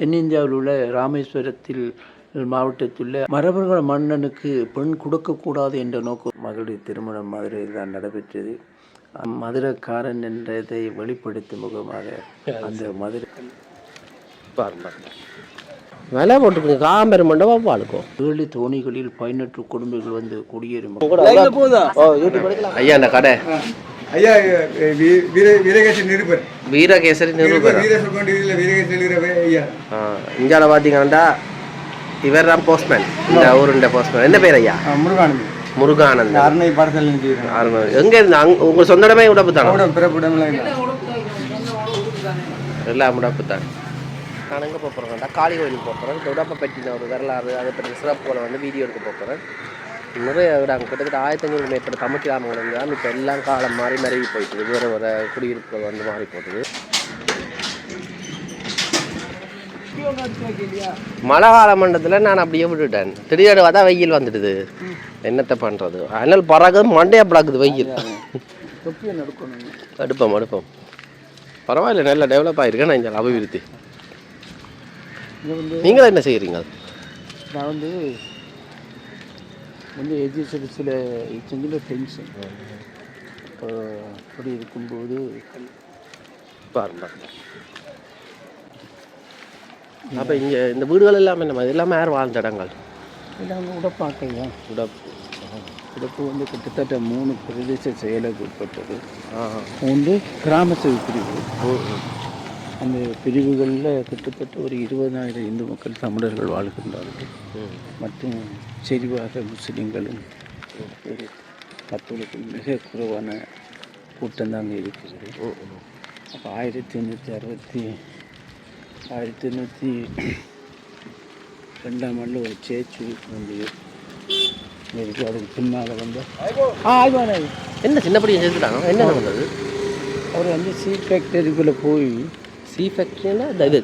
தென்னிந்தியாவில் உள்ள ராமேஸ்வரத்தில் மாவட்டத்தில் உள்ள மரபுகள மன்னனுக்கு பெண் கொடுக்கக்கூடாது என்ற நோக்கம். மகளுடைய திருமணம் மதுரையில் தான் நடைபெற்றது. மதுரைக்காரன் என்றதை வெளிப்படுத்தும் முகமாக அந்த மதுரை விலை போட்டுருங்க காம்பெரும் மண்டபம் பாலுக்கும் ஏழு தோணிகளில் பதினெட்டு குடும்பங்கள் வந்து குடியேறும். ஐயா அந்த கடை. ஐயா வீர வீரகேசரி நிருபர். வீரகேசரி நிரூபர்? வீர சொல்கொண்டிருக்கிற வீரகேசரி நிருபர் ஐயா. இந்தியாவில் பார்த்தீங்கன்னா இவர் தான் போஸ்ட்மேன் இந்த ஊருண்ட போஸ்ட்மேன் என்ன பேர் ஐயா? முருகானந்த் முருகானந்தன். அருணை நினைச்சிருக்கேன் அருமை. எங்க இருந்து அங்க உங்க சொந்த இடமே உடப்பு தானே? பிறப்பிடம்லாம் எல்லாம் உடப்பு தான். நான் எங்கே போகிறேன்டா காளி கோயிலுக்கு போகிறேன் இந்த உடப்பை பற்றின ஒரு வரலாறு அதை பற்றி சிறப்புகளை வந்து வீடியோ எடுக்க போகிறேன் நிறைய விட கிட்டத்தட்ட ஆயிரத்தி ஐநூறு மேற்பட்ட தமிழ் கிராமங்கள் இருந்தாலும் இப்போ எல்லாம் காலம் மாறி மறைவி போயிட்டு வேறு வேறு குடியிருப்புகள் வந்து மாறி போகுது. மழை கால மண்டலத்தில் நான் அப்படியே விட்டுட்டேன். திடீர்னு பார்த்தா வெயில் வந்துடுது. என்னத்தை பண்ணுறது அதனால் பறகு மண்டையா பிளாக்குது வெயில். தொப்பியை அடுப்போம் அடுப்போம் பரவாயில்ல நல்லா டெவலப் ஆகிருக்கேன் நான் இந்த அபிவிருத்தி. நீங்களும் என்ன செய்கிறீங்க நான் வந்து வந்து எஜிஎஸ்எல்ஸில் செஞ்சில் டென்ஷன் அப்படி இருக்கும்போது பாருங்க. அப்போ இங்கே இந்த வீடுகள் எல்லாமே நம்ம எல்லாமே யார் வாழ்ந்த இடங்கள்? எல்லாம் உடப்பாக்கையா? உடப்பு உடப்பு வந்து கிட்டத்தட்ட மூணு பிரதேச செயலுக்கு உட்பட்டது. ஒன்று கிராம சேவை பிரிவு. அந்த பிரிவுகளில் கிட்டத்தட்ட ஒரு இருபதாயிரம் இந்து மக்கள் தமிழர்கள் வாழ்கின்றார்கள். மற்றும் செறிவாக முஸ்லீம்களும் ஒரு கத்தோலிக்க மிக குறைவான கூட்டம் தாங்க இருக்கிறது. அப்போ ஆயிரத்தி எண்ணூற்றி அறுபத்தி ஆயிரத்தி எண்ணூற்றி ரெண்டாம் ஆண்டில் ஒரு சேச்சு வந்து இருக்கு அதுக்கு பின்னால் வந்து என்ன சின்னப்படியும் சேர்த்துட்டாங்க? என்ன நடந்தது? அவர் வந்து சீட் ஃபேக்டரிக்குள்ளே போய் சி ஃபேக்ட்ரினா இது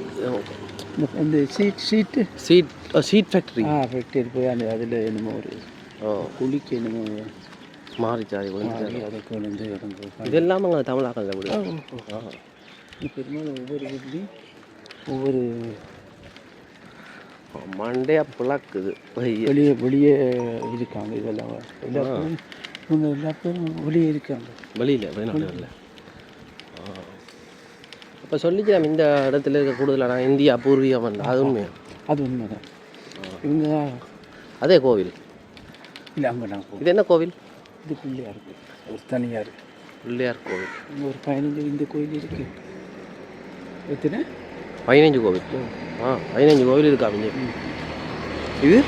இந்த இந்த சீட் சீட்டு சீட் சீட் ஃபேக்ட்ரி ஆ ஃபேக்டரி போய் அந்த அதில் என்னமோ ஒரு குளிக்கு என்னமோ மாறிச்சாரி மாறி அதுக்கு வந்து இறந்து இது எல்லாமே அங்கே தமிழாக்கள் விடு பெரும்பாலும் ஒவ்வொரு வீட்லேயும் ஒவ்வொரு மண்டையா பிளக்குது. வெளியே வெளியே இருக்காங்க இதெல்லாம் எல்லா இவங்க எல்லா பேரும் வெளியே இருக்காங்க வெளியில் வெளிநாடுகளில் அப்போ சொல்லிக்கலாம் இந்த இடத்துல இருக்க கூடுதலான இந்தியா பூர்வீகம் வந்து அது உண்மையா? அது உண்மைதான். இவங்க தான். அதே கோவில். இல்லை அங்கே நான் இது என்ன கோவில்? இது பிள்ளையார் ஒரு தனியார். பிள்ளையார் கோவில். ஒரு பதினஞ்சு இந்த கோயில் இருக்கு. எத்தனை? பதினஞ்சு கோவில். ஆ பதினஞ்சு கோவில் இருக்கா இங்கே இது?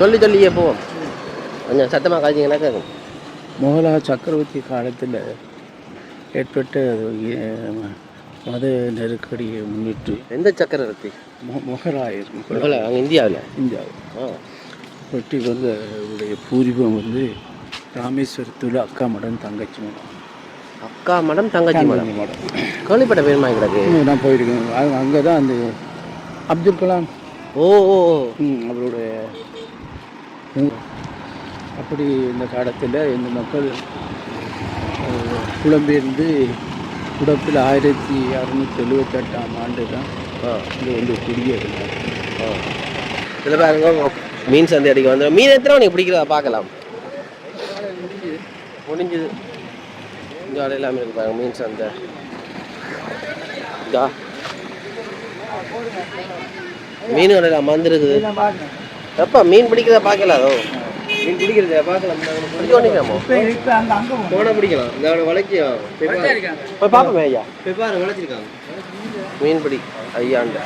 சொல்லி சொல்லியே போவோம். கொஞ்சம் சத்தமாக காய்ச்சிங்கன்னா கேட்கும் மோகலா சக்கரவர்த்தி காலத்தில் ஏற்பட்ட மத நெருக்கடியை முன்னிட்டு எந்த சக்கரவர்த்தி? மொ மொகலாயர் அங்கே இந்தியாவில்? இந்தியாவில். பற்றி வந்து அவருடைய பூர்வீகம் வந்து ராமேஸ்வரத்தில் அக்கா மடம் தங்கச்சி மடம். அக்கா மடம் தங்கச்சி மடம்? மடம். கேள்விப்பட்ட பேருமா கிடக்கு. நான் போயிருக்கேன். அங்கே தான் அந்த அப்துல் கலாம். ஓ ஓ அவருடைய. அப்படி இந்த காலத்தில் இந்த மக்கள் புலம்பெயர்ந்து குடப்பில் ஆயிரத்தி அறுநூற்றி எழுபத்தெட்டாம் ஆண்டு தான் ஆ. இங்கே வந்து குடியேறினார் ஆ. இதில் பாருங்க மீன் சந்தை அடிக்க வந்து மீன் எத்தனை மணிக்கு பிடிக்கிறதா பார்க்கலாம். முடிஞ்சுது. இந்த கடை எல்லாமே இருக்கு பாருங்க மீன் சந்தை. இதா. மீன் கடையில் மந்திருக்குது எப்போ மீன் பிடிக்கிறத பார்க்கல அதோ. மீன் பிடிக்கிறத பார்க்கலாம் பிடிச்ச பண்ணிக்கலாமோ போன பிடிக்கலாம் இந்த வளைக்கும் போய் பார்ப்போமே ஐயா. போய் பாரு வளைச்சிருக்காங்க. மீன் பிடி ஐயாண்ட.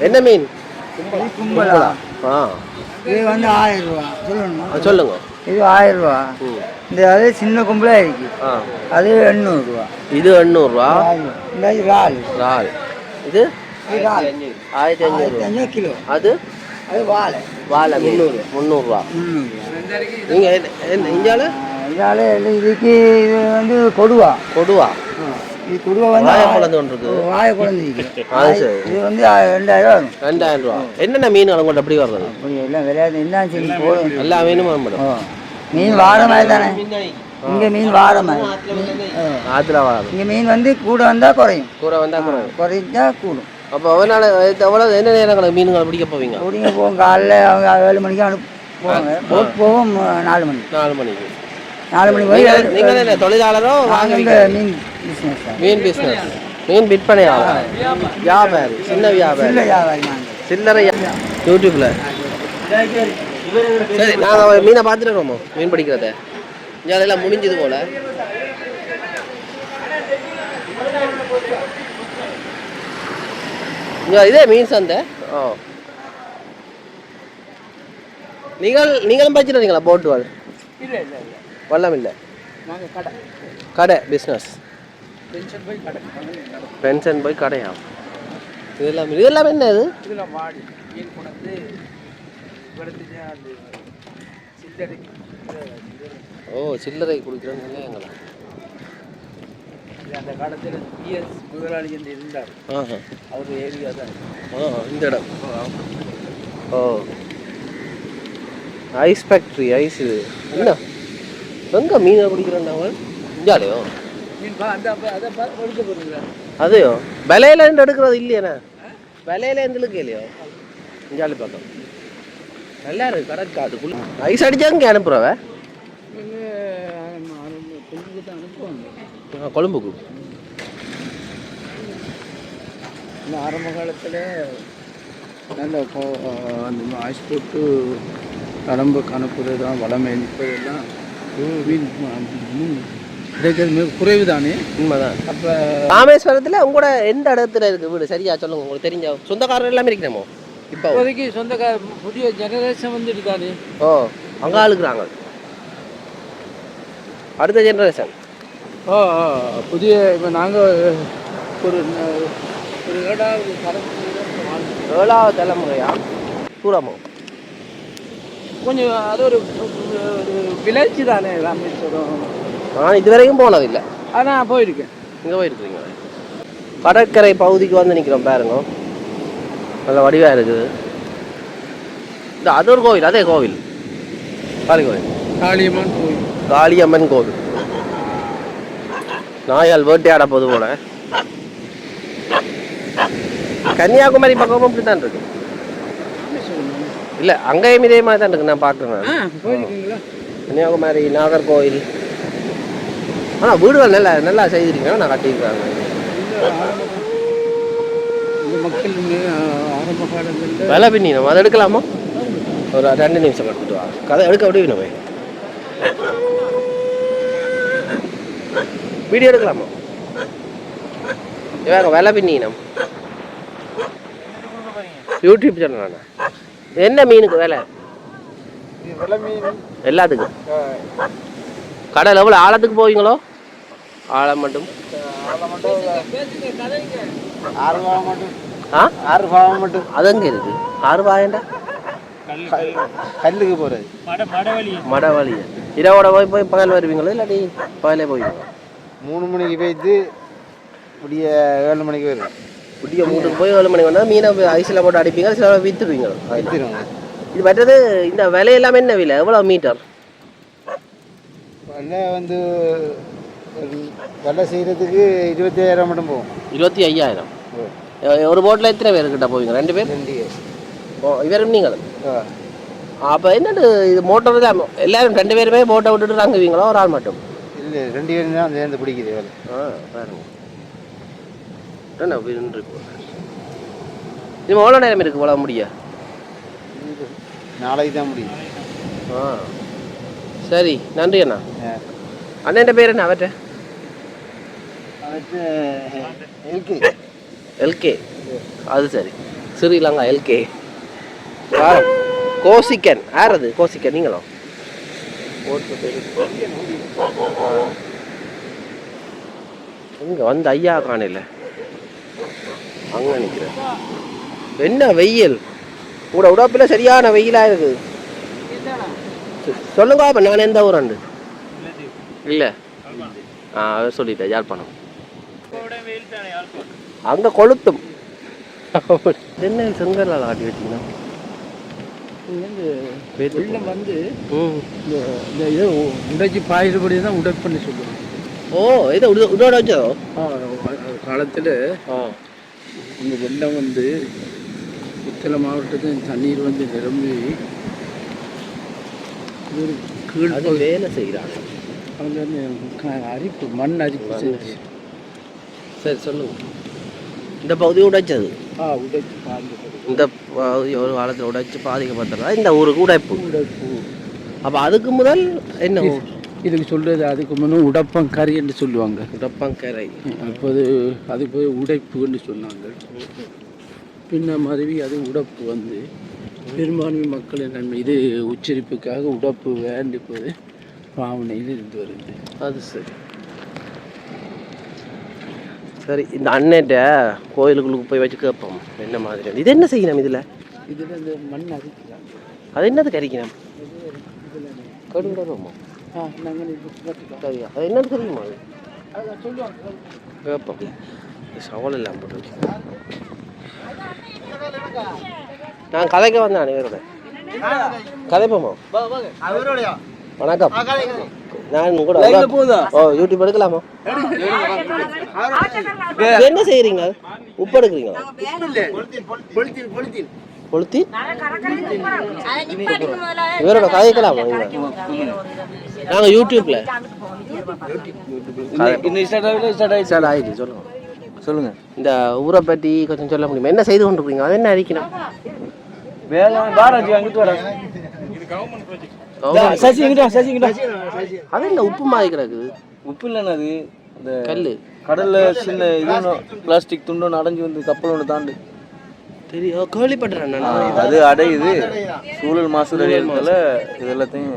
என்ன மீன்? கும்பலா. ஆ. இது வந்து ஆயிரம் ரூபா சொல்லணுமா? ஆ, சொல்லுங்க. இது ஆயிரம் ரூபா. இந்த அது சின்ன கும்பலாக இருக்கு. ஆ. அது எண்ணூறுரூவா இது எண்ணூறுரூவா இந்த இறால். இறால். இது? இது இறால். ஆயிரத்தி ஐநூறு. அஞ்சு கிலோ. அது? அது வாழை. வாழை முந்நூறு. முந்நூறுரூவா நீங்கள் இந்தியாவில் இறால் இதுக்கு இது வந்து கொடுவா. கொடுவா? இது கொடுவா வந்து வாழை குழந்தை ஒன்று இருக்குது. வாழை குழந்தை அது சரி. இது வந்து ரெண்டாயிரம் ரூபா வரும். ரெண்டாயிரம் ரூபா. என்னென்ன மீன் உங்கள்கிட்ட எப்படி வர்றது அப்படி எல்லாம் விளையாட்டு என்ன சரி போதும். எல்லா மீனும் மேடம். மீன் வாழை மாதிரி தானே? இங்கே மீன் வாரம் ஆற்றுல வாரம் இங்கே மீன் வந்து கூட வந்தால் குறையும். கூட வந்தா கூட குறைஞ்சா கூடும். அப்போ அவனால எவ்வளோ என்ன நேரங்களை மீன்களை பிடிக்க போவீங்க? கூடிங்க போகும் காலைல அவங்க ஏழு மணிக்கு அனுப்பு போவாங்க. போட் அஹ், நாலு மணிக்கு நாலு மணிக்கு நாலு மணிக்கு போய் நீங்கள் என்ன தொழிலாளரோ? வாங்குவீங்க மீன் பிஸ்னஸ் மீன் பிஸ்னஸ் மீன் விற்பனையாளர். வியாபாரி. சின்ன வியாபாரி. இல்லை வியாபாரி சில்லறை யூடியூப்ல சரி நாங்கள் மீனை பார்த்துட்டு மீன் பிடிக்கிறத. எல்லாம் முடிஞ்சது போல. இதே மீன் சந்தை. ஓ நீங்கள் நீங்களும் படிச்சிருக்கீங்களா போட்டு வாழ் இல்லை இல்லை இல்லை. வல்லம் இல்லை. நாங்கள் கடை. கடை பிஸ்னஸ் பென்ஷன் போய் கடை. பென்ஷன் போய் கடையா? இதெல்லாம் இதெல்லாம் என்ன இது? இதில் மாடி மீன் கொண்டு சில்லறை. ஓ சில்லறை குடிக்கிறோம் எங்களா? அந்த காலத்தில் பிஎஸ் முதலாளி என்று இருந்தார். அவர் ஏரியா தான். இந்த இடம். ஓ. ஐஸ் ஃபேக்ட்ரி ஐஸ் இது. என்ன? எங்கே மீனை குடிக்கிறோம் நாங்கள் இஞ்சாலையோ மீன் பா அந்த அப்ப- அதை பார்த்து ஒழுக்க போகிறீங்களா அதையோ? விலையில இருந்து எடுக்கிறது இல்லையாண்ணே விலையில இருந்து இல்லையோ? இஞ்சாலி பக்கம் நல்லா இருக்கு கரெக்ட். அதுக்குள்ள ஐஸ் அடிச்சா இங்கே அனுப்புறவ? கொழும்புக்கு. இந்த ஆரம்ப காலத்தில் நல்ல கொ- அந்த ஐஸ் போட்டு கடம்பு அனுப்புறது தான் வளமை இப்போதெல்லாம் மீன் கிடைக்கிறது குறைவு தானே உண்மைதான். அப்போ ராமேஸ்வரத்தில் உங்களோட எந்த இடத்துல இருக்கு வீடு? சரியா சொல்லுங்க உங்களுக்கு தெரிஞ்ச சொந்தக்காரர் எல்லாமே இருக்கிறோமோ? இப்போ. இப்போதைக்கு சொந்தக்கார புதிய ஜெனரேஷன் வந்துட்டு தானே ஓ அங்கே ஆளுக்குறாங்க. அடுத்த ஜெனரேஷன் புதிய இப்போ நாங்கள் ஒரு ஒரு ஏழாவது. ஏழாவது தலைமுறையா? தூரமோ கொஞ்சம் அது ஒரு விளைச்சி தானே ராமேஸ்வரம் நான் இதுவரைக்கும் போனதில்லை. ஆனால் போயிருக்கேன். இங்கே போயிருக்கிறீங்க. கடற்கரை பகுதிக்கு வந்து நிற்கிறோம் பாருங்க. நல்ல வடிவாக இருக்குது. இந்த அது ஒரு கோவில் அதே கோவில். காளி கோவில் காளியம்மன் கோயில் காளியம்மன் கோவில். நாயால் வேட்டையாட போது போல. கன்னியாகுமரி பக்கமும் இப்படி தான் இருக்கு. இல்லை அங்கேயும் இதே மாதிரி தான் இருக்கு நான் பார்க்குறேன் கன்னியாகுமரி நாகர்கோவில். ஆனால் வீடுகள் நல்லா நல்லா செய்திருக்கீங்க நான் கட்டியிருக்காங்க. விலை பின்னி நம்ம அதை எடுக்கலாமா? ஒரு ரெண்டு நிமிஷம் எடுத்துட்டு வா. கதை எடுக்க விடுவீங்க போய் வீடியோ எடுக்கலாமா? இவங்க விலை பின்னினம் யூடியூப் சேனல் என்ன மீனுக்கு விலை? எல்லாத்துக்கும். கடல் எவ்வளோ ஆழத்துக்கு போவீங்களோ? ஆழம் மட்டும். ஆறு பாவம் மட்டும் அது எங்கே இருக்கு? ஆறு வாயண்டா கல்லுக்கு போகிறது மடவழி இரவோட போய் போய் பகல் வருவீங்களோ இல்லாட்டி பகலே போவீங்களோ? மூணு மணிக்கு போயிட்டு விடிய ஏழு மணிக்கு வரும். விடிய மூட்டுக்கு போய் ஏழு மணிக்கு வந்தால் மீனை ஐஸில் போட்டு அடிப்பீங்க சில விற்றுடுவீங்க வச்சிருவோங்க இது மற்றது இந்த விலை எல்லாமே என்ன விலை? எவ்வளோ மீட்டர்? வெள்ளை வந்து வெள்ளை செய்கிறதுக்கு இருபத்தாயிரம் மட்டும் போகும். இருபத்தி ஐயாயிரம் ஒரு போட்டில் எத்தனை பேர் கிட்ட போவீங்க? ரெண்டு பேர்? ரெண்டு ஓ இவரும் நீங்களும்? அப்போ என்னது இது மோட்டர் தான். எல்லாரும் ரெண்டு பேருமே போட்டை விட்டுட்டு தாங்குவீங்களோ? ஒரு ஆள் மட்டும்? இல்லை ரெண்டு பேரும் தான் சேர்ந்து பிடிக்குது வேலை ஆ பாருங்க. என்ன விருந்து இன்னும் எவ்வளோ நேரம் இருக்கு போல முடிய? நாளைக்கு தான் முடியும். ஆ. சரி நன்றி அண்ணா. அண்ணன் பேர் என்ன அடுத்து இருக்கு எல்கே. அது சரி. ஸ்ரீலங்கா எல்கே. கோசிக்கன். யார் அது? கோசிக்கன் நீங்களோ இங்க வந்து ஐயா காணையில். அங்க நிக்கிறேன். என்ன வெயில்? கூட உடப்பில் சரியான வெயிலா இருக்குது. சொல்லுங்க அப்ப நான் எந்த ஊரண்டு? இல்லை. ஆ சொல்லிட்டேன் யாழ்ப்பாணம். அங்க கொளுத்தும். என்ன செங்கல்ல ஆட்டி வச்சீங்கன்னா இங்கேருந்து வெள்ளம் வந்து இந்த இதை உடைச்சி பாயிரபடி தான் உடைப்புன்னு சொல்லுவாங்க. ஓ இதை உட உடோட வச்சதோ காலத்தில் இந்த வெள்ளம் வந்து புத்தளை மாவட்டத்தில் தண்ணீர் வந்து நிரம்பி கீழ் வேலை செய்கிறாங்க. அவங்க அரிப்பு மண் அரிப்பு செஞ்சு. சரி சொல்லுங்க இந்த பகுதி உடைச்சது. ஆ உடைச்சி பாய்ந்து இந்த பகுதி ஒரு காலத்தில் உடைச்சு பாதிக்கப்பட்டதா இந்த ஊருக்கு உடைப்பு. உடைப்பு அப்போ அதுக்கு முதல் என்ன? இதுக்கு சொல்றது அதுக்கு முன்னே உடப்பங்கறி என்று சொல்லுவாங்க. உடப்பங்கரை. அப்போது அது போய் உடைப்புன்னு சொன்னாங்க. பின்ன மருவி அது உடப்பு வந்து பெரும்பான்மை மக்களின் நன்மை. இது உச்சரிப்புக்காக உடப்பு வேண்டிப்பது பாவனையில் இருந்து வருது. அது சரி. சரி இந்த அண்ணன்ட்ட கோயிலுக்குள்ளுக்கு போய் வச்சு கேட்போம். என்ன மாதிரி? இது என்ன செய்யணும் இதில்? இதில் இந்த மண் அரிக்கிறாங்க அது என்னது கறிக்கணும் கடு விடணுமா ஆ நாங்கள் இப்போ கேட்டுக்கலாம் சரியா? அது என்னது தெரியுமா கேட்போம். சவால் இல்லாமல் போட்டு நான் கதைக்க வந்தேன் அனைவரோட. கதைப்போமா? வணக்கம். நான் கூட ஓ யூடியூப் எடுக்கலாமா? இது என்ன செய்யறீங்க உப்பு எடுக்கிறீங்களா? கொளுத்தி இவரோட கதைக்கலாமா நீங்க நாங்கள் யூடியூப்ல சார் ஆயிடுச்சு? சொல்லுங்க. சொல்லுங்க. இந்த ஊரை பற்றி கொஞ்சம் சொல்ல முடியுமா? என்ன செய்து கொண்டு இருக்கீங்க அது என்ன அறிக்கணும் வேலை பாராஜி அங்கிட்டு வர சசி எங்கிட்ட சசி எங்கிட்ட அது என்ன உப்பு மாதிரி கிடக்குது உப்பு இல்லைண்ணா அது. இந்த கல் கடல்ல சின்ன இது பிளாஸ்டிக் துண்டு அடைஞ்சு வந்து கப்பல் ஒன்று தாண்டு. தெரியும். கேள்விப்பட்டேன் அது அடையுது சூழல் மாசு. அடையிறதுனால இது எல்லாத்தையும்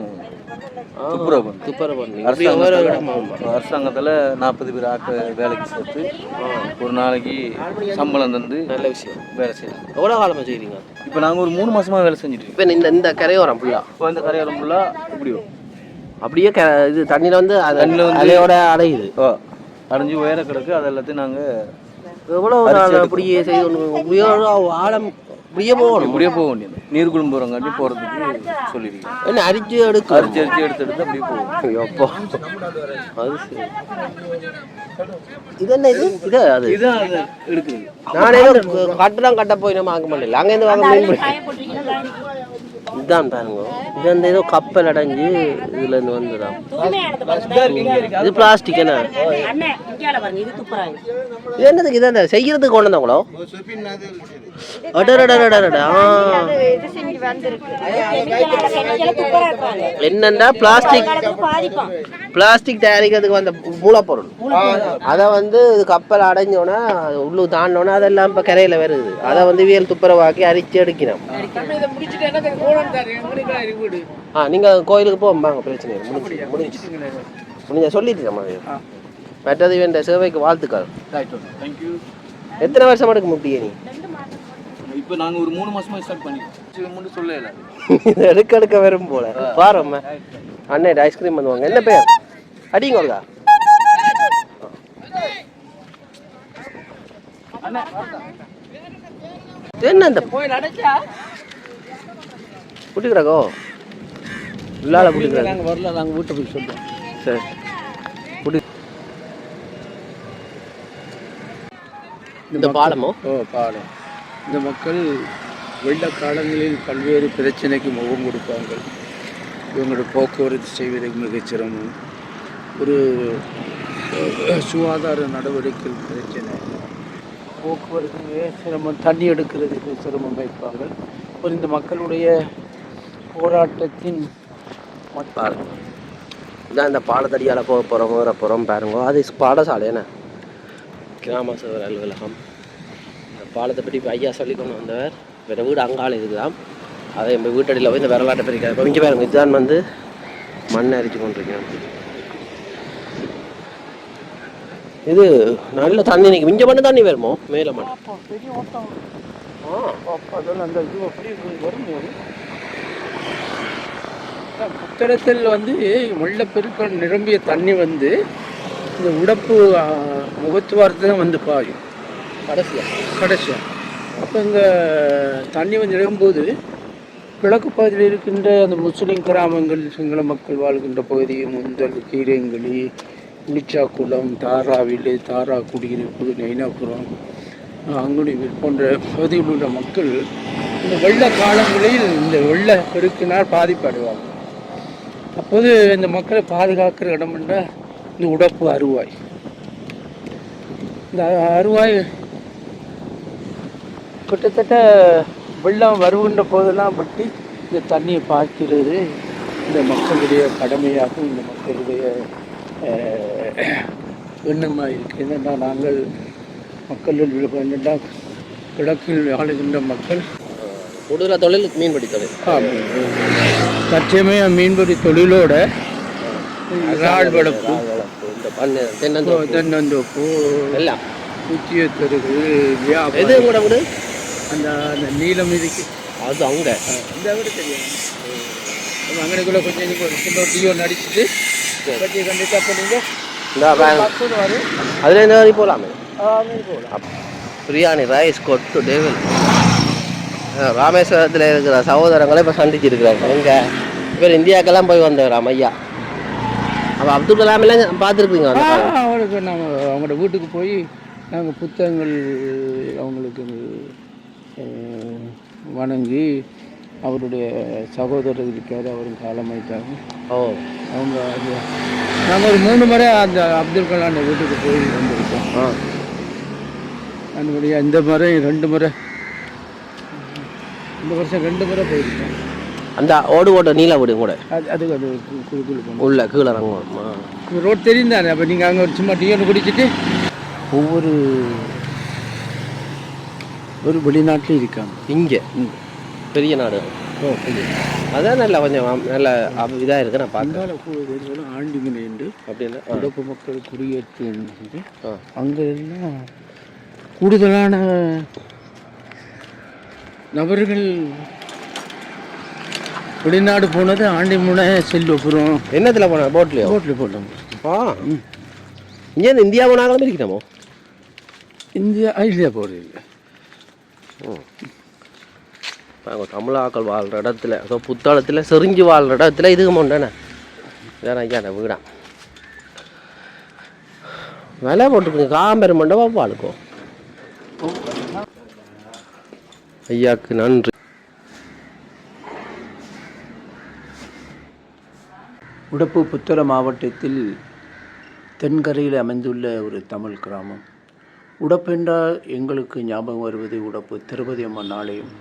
துப்புரவு. துப்புரவு அரசாங்கத்தில் நாற்பது பேர் ஆக்க வேலைக்கு சேர்த்து ஒரு நாளைக்கு சம்பளம் தந்து நல்ல விஷயம். வேலை செய்யலாம். எவ்வளோ காலமாக செய்கிறீங்க இப்போ நாங்கள் ஒரு மூணு மாசமா வேலை செஞ்சுட்டு இப்போ இந்த இந்த கரையோரம் ஃபுல்லாக இப்போ இந்த கரையோரம் ஃபுல்லாக இப்படி வரும். அப்படியே க இது தண்ணியில் வந்து அது தண்ணியில வந்து- அலையோட அடையுது ஓ அடைஞ்சு உயர கிடக்கு. அது எல்லாத்தையும் நாங்கள் எவ்வளோ நாள் அப்படியே ஒரு ஆழம் இப்படியே போகணும். இப்படியே போக வேண்டியது. நீர் குழும்பு வரங்காட்டி போகிறதுக்கு சொல்லியிருக்கேன் என்ன அரிச்சு எடுக்க அரிச்சு அரிச்சு எடுத்து எடுத்து அப்படியே போகும். எப்போ அது சரி. இது என்ன இது இது அது எடுக்குது. நானே கட்டடம் கட்ட போய் நம்ம வாங்க மாட்டேன் அங்கேருந்து வாங்க பிடி இதுதான் பாருங்க. இது வந்து ஏதோ கப்பல் அடைஞ்சு இதுல இருந்து வந்துதான் இது பிளாஸ்டிக் என்ன? அண்ணே இந்தியால பாருங்க இது துப்புறாங்க. இது என்னதுக்கு இது அந்த செய்யறதுக்கு கொண்டு வந்தாங்களோ? என்னன்னா பிளாஸ்டிக் பிளாஸ்டிக் தயாரிக்கிறதுக்கு வந்த மூலப்பொருள் அதை வந்து கப்பல் அடைஞ்சோன்னா அது தாண்டோன்னா அதெல்லாம் இப்போ கரையில் வருது அதை வந்து வியல் துப்புரவாக்கி அரிச்சு எடுக்கிறோம் ஆ நீங்கள் கோயிலுக்கு போம்பாங்க பிரச்சனை முடிஞ்சு முடிஞ்சு முடிஞ்ச சொல்லிட்டு மாதிரி மற்றது வேண்ட சேவைக்கு வாழ்த்துக்கள் எத்தனை வருஷம் எடுக்க முடியும் நீ இப்போ நாங்கள் ஒரு மூணு மாசமா ஸ்டார்ட் பண்ணிட்டோம். சொல்லல. இது எடுக்க எடுக்க வரும் போல. பாரும்மா. அண்ணே ஐஸ்கிரீம் பண்ணுவாங்க. என்ன பேர்? அடிங்க ஒருக்கா என்ன இந்த புட்டிக்கிறாக்கோ உள்ளால புட்டிக்கிறாங்க நாங்கள் வரல நாங்கள் வீட்டை போய் சொல்லுவோம் சரி. புடி இந்த பாலமோ? ஓ பாடம் இந்த மக்கள் வெள்ள காலங்களில் பல்வேறு பிரச்சனைக்கு முகம் கொடுப்பாங்க இவங்களோட போக்குவரத்து செய்வதற்கு மிகச் சிரமம். ஒரு சுகாதார நடவடிக்கை பிரச்சனை. போக்குவரத்து சிரமம். தண்ணி எடுக்கிறதுக்கு சிரமம் வைப்பாங்க ஒரு இந்த மக்களுடைய போராட்டத்தின் பாருங்க. இதான் இந்த பாலத்தடியால் போக போகிறோம் வர போகிறோம் பாருங்க. அது பாடசாலை என்ன? கிராம சேவர் அலுவலகம். பாலத்தை பற்றி இப்ப ஐயா சொல்லி கொண்டு வந்தவர். வேறு வீடு அங்கால இதுதான். அதை எங்கள் வீட்டடியில் போய் இந்த வரலாற்றை பற்றி இப்போ இங்கே பாருங்க இதுதான் வந்து மண் அரிச்சு கொண்டிருக்கேன் இது நல்ல தண்ணி நிற்கும் இங்கே மட்டும் தண்ணி வருமோ? மேலே மண் அதெல்லாம் அந்த இது அப்படி வரும்போது புத்தளத்தில் வந்து வெள்ளப்பெருக்கள் நிரம்பிய தண்ணி வந்து இந்த உடப்பு முகத்துவாரத்தில் வந்து பாயும். கடைசியாக கடைசியாக அப்போ இங்கே தண்ணி வந்து நிரம்பும்போது கிழக்கு பகுதியில் இருக்கின்ற அந்த முஸ்லீம் கிராமங்கள் சிங்கள மக்கள் வாழ்கின்ற பகுதி முந்தல் கீரங்களி குளிச்சாக்குளம் தாராவில் தாரா குடியிருப்பு நைனாபுரம் அங்குடி போன்ற பகுதியில் உள்ள மக்கள் இந்த வெள்ள காலங்களில் இந்த வெள்ள பெருக்கினால் பாதிப்படைவாங்க அப்போது இந்த மக்களை பாதுகாக்கிற இடம் என்றால் இந்த உடப்பு அருவாய். இந்த அருவாய் கிட்டத்தட்ட வெள்ளம் வருகின்ற போதெல்லாம் பற்றி இந்த தண்ணியை பாய்க்கிறது இந்த மக்களுடைய கடமையாகும் இந்த மக்களுடைய எண்ணமாக இருக்குது. என்னென்னா நாங்கள் மக்களில் என்னென்னா கிழக்கில் ஆளுகின்ற மக்கள். கூடுதலாக தொழில் மீன்பிடி தொழில். தற்சமய மீன்பிடி தொழிலோட இறால் வளர்ப்பு தென்னந்தோப்பு. எல்லாம். தெருகள் வியாபாரம் எது கூட விடு? அந்த அந்த நீளம் இதுக்கு. அது அவங்க இந்த விட தெரியும் அங்கனைக்குள்ள கொஞ்சம் நீங்கள் ஒரு சின்ன ஒரு டீயோ நடிச்சுட்டு பற்றி கண்டிப்பாக அதில் என்ன வரைக்கும் போகலாமே போகலாம் பிரியாணி ரைஸ் கொட்டு டேவில் ராமேஸ்வரத்தில் இருக்கிற சகோதரங்களை இப்போ சந்திச்சிருக்கிறாங்க. எங்க? இவர் இந்தியாக்கெல்லாம் போய் வந்தவராம் ஐயா அப்போ அப்துல் கலாம் எல்லாம் பார்த்துருக்கீங்க அவருக்கு நாங்கள் அவங்களோட வீட்டுக்கு போய் நாங்கள் புத்தகங்கள் அவங்களுக்கு வணங்கி அவருடைய சகோதரர் இருக்கார் அவரும் காலமாயிட்டாங்க ஓ. அவங்க அது நாங்கள் ஒரு மூணு முறை அந்த அப்துல் கலாம் வீட்டுக்கு போய் வந்திருக்கோம். ஆ. அதனுடைய இந்த முறை ரெண்டு முறை. இந்த வருஷம் ரெண்டு முறை போயிருக்கோம். அந்த ஓடு ஓட்ட நீல வீடு கூட? அது அதுக்கு அது உள்ள கீழே இறங்குவோம். ரோட் தெரியும் தானே அப்போ நீங்கள் அங்கே சும்மா டீ ஒன்று குடிச்சிட்டு ஒவ்வொரு ஒரு வெளிநாட்டில் இருக்காங்க. இங்கே? பெரிய நாடு. ஓ அதான் நல்ல கொஞ்சம் நல்ல இதாக இருக்கு நான் பார்க்க அங்கால கூடுதல் ஆண்டிமனை என்று அப்படின்னு உடப்பு மக்கள் குடியேற்று. அங்கே எல்லாம் கூடுதலான நபர்கள் வெளிநாடு போனது ஆண்டிமுனை செல்வபுரம் என்னத்தில் போன போட்லையோ? ரோட்டில் போட்டோம். ஆ. இங்கேருந்து இந்தியா போனாங்களும் இருக்கணுமோ இந்தியா இந்தியா போகிறது இல்லை நாங்கள் தமிழாக்கள் வாழ்கிற இடத்துல ஸோ புத்தளத்தில் செறிஞ்சு வாழ்கிற இடத்துல இதுக்கு முண்டேண்ணே வேற ஐயா வீடா. விலை போட்டுருக்குங்க காம்பெரும் மண்டபம் பாலுக்கும் ஐயாக்கு நன்றி. உடப்பு புத்தள மாவட்டத்தில் தென்கரையில் அமைந்துள்ள ஒரு தமிழ் கிராமம். உடப்பென்றால் எங்களுக்கு ஞாபகம் வருவது உடப்பு. திருப்பதி அம்மன் ஆலயம்.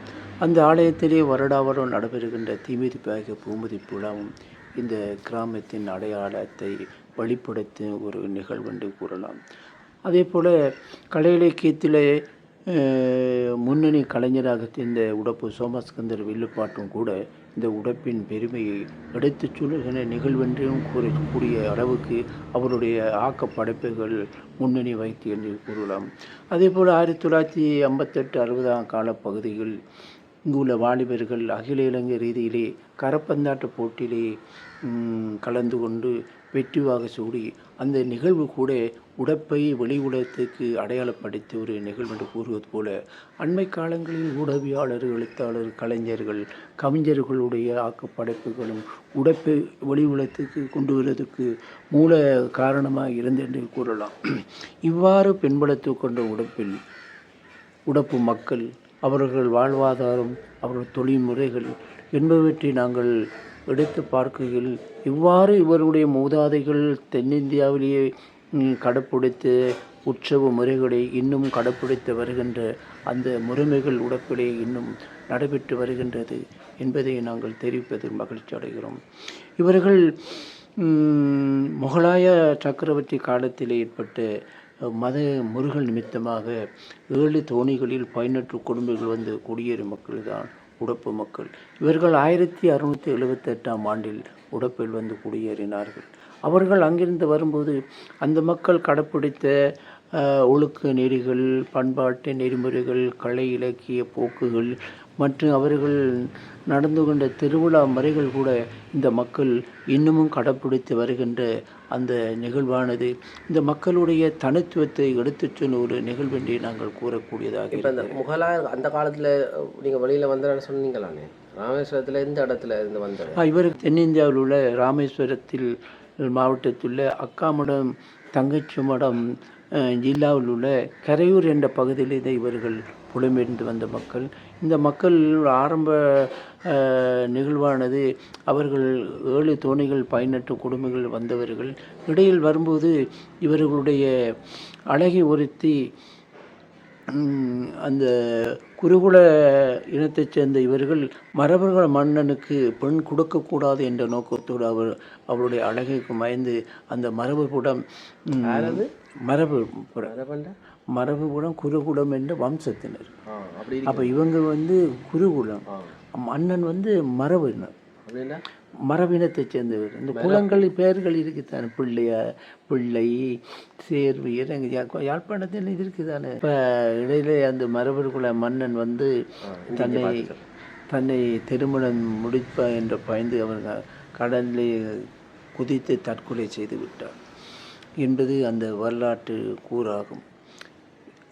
அந்த ஆலயத்திலே வருடாவரம் நடைபெறுகின்ற தீமிதிப்பாக பூமதி விழாவும் இந்த கிராமத்தின் அடையாளத்தை வெளிப்படுத்தும் ஒரு நிகழ்வென்று கூறலாம். அதே போல் கலை இலக்கியத்திலே முன்னணி கலைஞராக இந்த உடப்பு சோமஸ்கந்தர் வில்லுப்பாட்டும் கூட இந்த உடப்பின் பெருமையை எடுத்துச் சொல்லுகிற நிகழ்வென்றும் கூறக்கூடிய அளவுக்கு அவருடைய ஆக்க படைப்புகள் முன்னணி வைத்து என்று கூறலாம். அதே போல் ஆயிரத்தி தொள்ளாயிரத்தி ஐம்பத்தெட்டு அறுபதாம் காலப்பகுதியில் இங்குள்ள வாலிபர்கள் அகில இலங்கை ரீதியிலே கரப்பந்தாட்ட போட்டியிலே கலந்து கொண்டு வெற்றிவாக சூடி அந்த நிகழ்வு கூட உடப்பை வெளி உலகத்துக்கு அடையாளப்படுத்தி ஒரு நிகழ்வு என்று கூறுவது போல அண்மை காலங்களில் ஊடகவியாளர்கள் எழுத்தாளர் கலைஞர்கள் கவிஞர்களுடைய ஆக்கப்படைப்புகளும் உடப்பை வெளி உலகத்துக்கு கொண்டு வருவதற்கு மூல காரணமாக இருந்தது என்று கூறலாம். இவ்வாறு பின்பலத்து கொண்ட உடப்பில் உடப்பு மக்கள் அவர்கள் வாழ்வாதாரம் அவர்கள் தொழில்முறைகள் என்பவற்றை நாங்கள் எடுத்து பார்க்கையில் இவ்வாறு இவருடைய மூதாதைகள் தென்னிந்தியாவிலேயே கடப்பிடித்து உற்சவ முறைகளை இன்னும் கடைப்பிடித்து வருகின்ற அந்த முறைமைகள் உடப்பிலே இன்னும் நடைபெற்று வருகின்றது என்பதை நாங்கள் தெரிவிப்பதில் மகிழ்ச்சி அடைகிறோம். இவர்கள் முகலாய சக்கரவர்த்தி காலத்தில் ஏற்பட்ட மத முருகல் நிமித்தமாக ஏழு தோணிகளில் பதினெட்டு குடும்பங்கள் வந்து குடியேறும் மக்கள் தான் உடப்பு மக்கள். இவர்கள் ஆயிரத்தி அறுநூற்றி எழுபத்தெட்டாம் ஆண்டில் உடப்பில் வந்து குடியேறினார்கள். அவர்கள் அங்கிருந்து வரும்போது அந்த மக்கள் கடைப்பிடித்த ஒழுக்க நெறிகள் பண்பாட்டு நெறிமுறைகள் கலை இலக்கிய போக்குகள் மற்றும் அவர்கள் நடந்து கொண்ட திருவிழா முறைகள் கூட இந்த மக்கள் இன்னமும் கடைப்பிடித்து வருகின்ற அந்த நிகழ்வானது. இந்த மக்களுடைய தனித்துவத்தை எடுத்துச் சொன்ன ஒரு நிகழ்வென்றே நாங்கள் கூறக்கூடியதாக இப்போ இந்த முகலாயர் அந்த காலத்தில் நீங்கள் வெளியில் வந்தேன்னு சொன்னீங்களானே? ராமேஸ்வரத்தில் எந்த இடத்துல இருந்து வந்தது ஆ, இவர் தென்னிந்தியாவில் உள்ள ராமேஸ்வரத்தில் மாவட்டத்தில் உள்ள அக்காமடம் தங்கச்சி மடம் ஜில்லாவில் உள்ள கரையூர் என்ற பகுதியில் இதை இவர்கள் புலம்பெயர்ந்து வந்த மக்கள். இந்த மக்கள் ஆரம்ப நிகழ்வானது அவர்கள் ஏழு தோணிகள் பயனற்ற குடும்பங்கள் வந்தவர்கள். இடையில் வரும்போது இவர்களுடைய அழகை ஒருத்தி அந்த குருகுல இனத்தைச் சேர்ந்த இவர்கள் மரபுகள மன்னனுக்கு பெண் கொடுக்கக்கூடாது என்ற நோக்கத்தோடு அவர் அவருடைய அழகைக்கு மயந்து அந்த மரபுபுடம் ம், மரபு புடம். மரபுபுடம் குருகுலம் என்ற வம்சத்தினர். அப்போ இவங்க வந்து குருகுலம். மன்னன் வந்து மரபினர் மரபினத்தைச் சேர்ந்தவர். இந்த குலங்கள் பெயர்கள் இருக்குதானே? பிள்ளையா பிள்ளை சேர்வியர் எங்கள் யாழ்ப்பாணத்தில் இது இருக்குதானே? இப்போ இடையிலே அந்த மரபர்குல மன்னன் வந்து தன்னை தன்னை திருமணம் முடிப்பா என்ற பயந்து அவர் க- கடலிலே குதித்து தற்கொலை செய்து விட்டார். என்பது அந்த வரலாற்று கூறாகும்.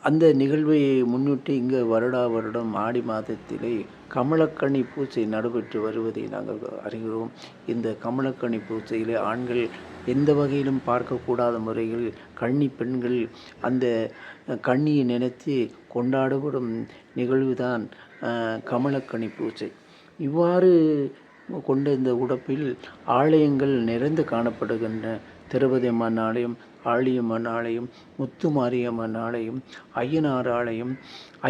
அந்த நிகழ்வை முன்னிட்டு இங்கே வருடா வருடம் ஆடி மாதத்திலே கமலக்கனி பூஜை நடைபெற்று வருவதை நாங்கள் அறிகிறோம். இந்த கமலக்கனி பூஜையிலே ஆண்கள் எந்த வகையிலும் பார்க்கக்கூடாத முறையில் கன்னி பெண்கள் அந்த கண்ணியை நினைத்து கொண்டாடப்படும் நிகழ்வுதான் அஹ், கமலக்கனி பூஜை இவ்வாறு கொண்ட இந்த உடப்பில் ஆலயங்கள் நிறைந்து காணப்படுகின்றன. திருபதி அம்மன் ஆலயம் ஆழியம்மன் ஆலயம் முத்துமாரியம்மன் ஆலயம் ஐயனார் ஆலயம்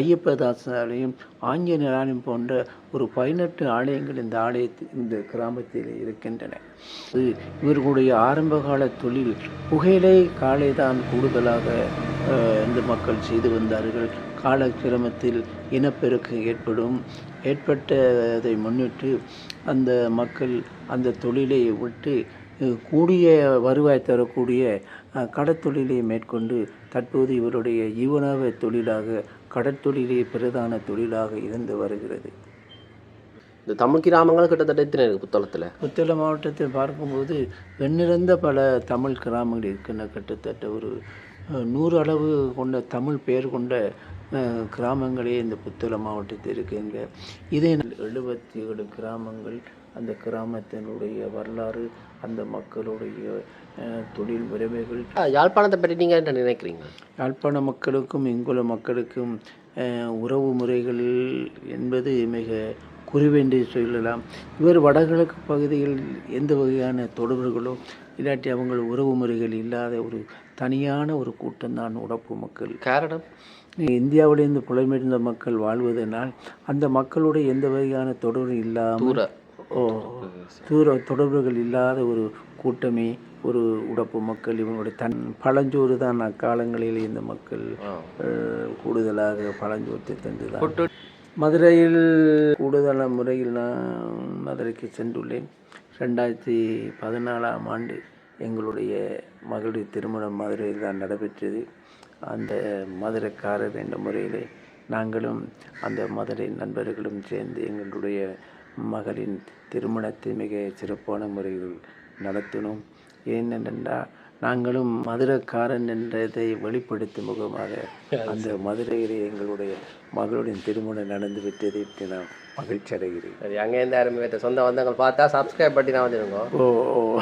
ஐயப்பதாச ஆலயம் ஆஞ்சநேயர் ஆலயம் போன்ற ஒரு பதினெட்டு ஆலயங்கள் இந்த ஆலயத்தில் இந்த கிராமத்தில் இருக்கின்றன. இது இவர்களுடைய ஆரம்பகால தொழில் புகையிலை காலை தான் கூடுதலாக இந்த மக்கள் செய்து வந்தார்கள். காலக்கிரமத்தில் இனப்பெருக்கம் ஏற்படும். ஏற்பட்டதை முன்னிட்டு அந்த மக்கள் அந்த தொழிலை விட்டு கூடிய வருவாய் தரக்கூடிய கடற்தொழிலை மேற்கொண்டு தற்போது இவருடைய ஈவனாக தொழிலாக கடற்தொழிலே பிரதான தொழிலாக இருந்து வருகிறது. இந்த தமிழ் கிராமங்கள் கிட்டத்தட்ட எத்தனை இருக்குது புத்தளத்தில்? புத்தளம் மாவட்டத்தில் பார்க்கும்போது எண்ணிறந்த பல தமிழ் கிராமங்கள் இருக்கின்றன கிட்டத்தட்ட ஒரு நூறு அளவு கொண்ட தமிழ் பெயர் கொண்ட கிராமங்களே இந்த புத்தளம் மாவட்டத்தில் இருக்குங்க இதே எழுபத்தி ஏழு கிராமங்கள் அந்த கிராமத்தினுடைய வரலாறு அந்த மக்களுடைய தொழில் முறைமைகள் யாழ்ப்பாணத்தை பற்றி நீங்கள் என்ன நினைக்கிறீங்க? யாழ்ப்பாண மக்களுக்கும் இங்குள்ள மக்களுக்கும் உறவு முறைகள் என்பது மிக குறைவென்றே சொல்லலாம். இவர் வடகிழக்கு பகுதியில் எந்த வகையான தொடர்புகளோ இல்லாட்டி அவங்க உறவு முறைகள் இல்லாத ஒரு தனியான ஒரு கூட்டம்தான் உடப்பு மக்கள். காரணம்? இந்தியாவிலிருந்து புலம்பெயர்ந்த மக்கள் வாழ்வதனால் அந்த மக்களுடைய எந்த வகையான தொடர்பு இல்லாமல் தூர தொடர்புகள் இல்லாத ஒரு கூட்டமே ஒரு உடப்பு மக்கள் இவங்களுடைய தன் பழஞ்சோறு தான் அக்காலங்களில் இந்த மக்கள் கூடுதலாக பழஞ்சோற்றை தந்துதான். மதுரையில் கூடுதலான முறையில் நான் மதுரைக்கு சென்றுள்ளேன். ரெண்டாயிரத்தி பதினாலாம் ஆண்டு எங்களுடைய மகளுடைய திருமணம் மதுரையில் தான் நடைபெற்றது. அந்த மதுரைக்காரர் என்ற முறையிலே நாங்களும் அந்த மதுரை நண்பர்களும் சேர்ந்து எங்களுடைய மகளின் திருமணத்தை மிக சிறப்பான முறையில் நடத்தினோம். ஏனென்றால் நாங்களும் மதுரைக்காரன் என்றதை வெளிப்படுத்தும் முகமாக அந்த மதுரையிலே எங்களுடைய மகளுடைய திருமணம் நடந்து விட்டதை நான் மகிழ்ச்சி அடைகிறேன். சரி அங்கே இருந்து யாருமே சொந்த வந்தவங்க பார்த்தா சப்ஸ்கிரைப் பண்ணி நான் வந்துருங்க. ஓ ஓ.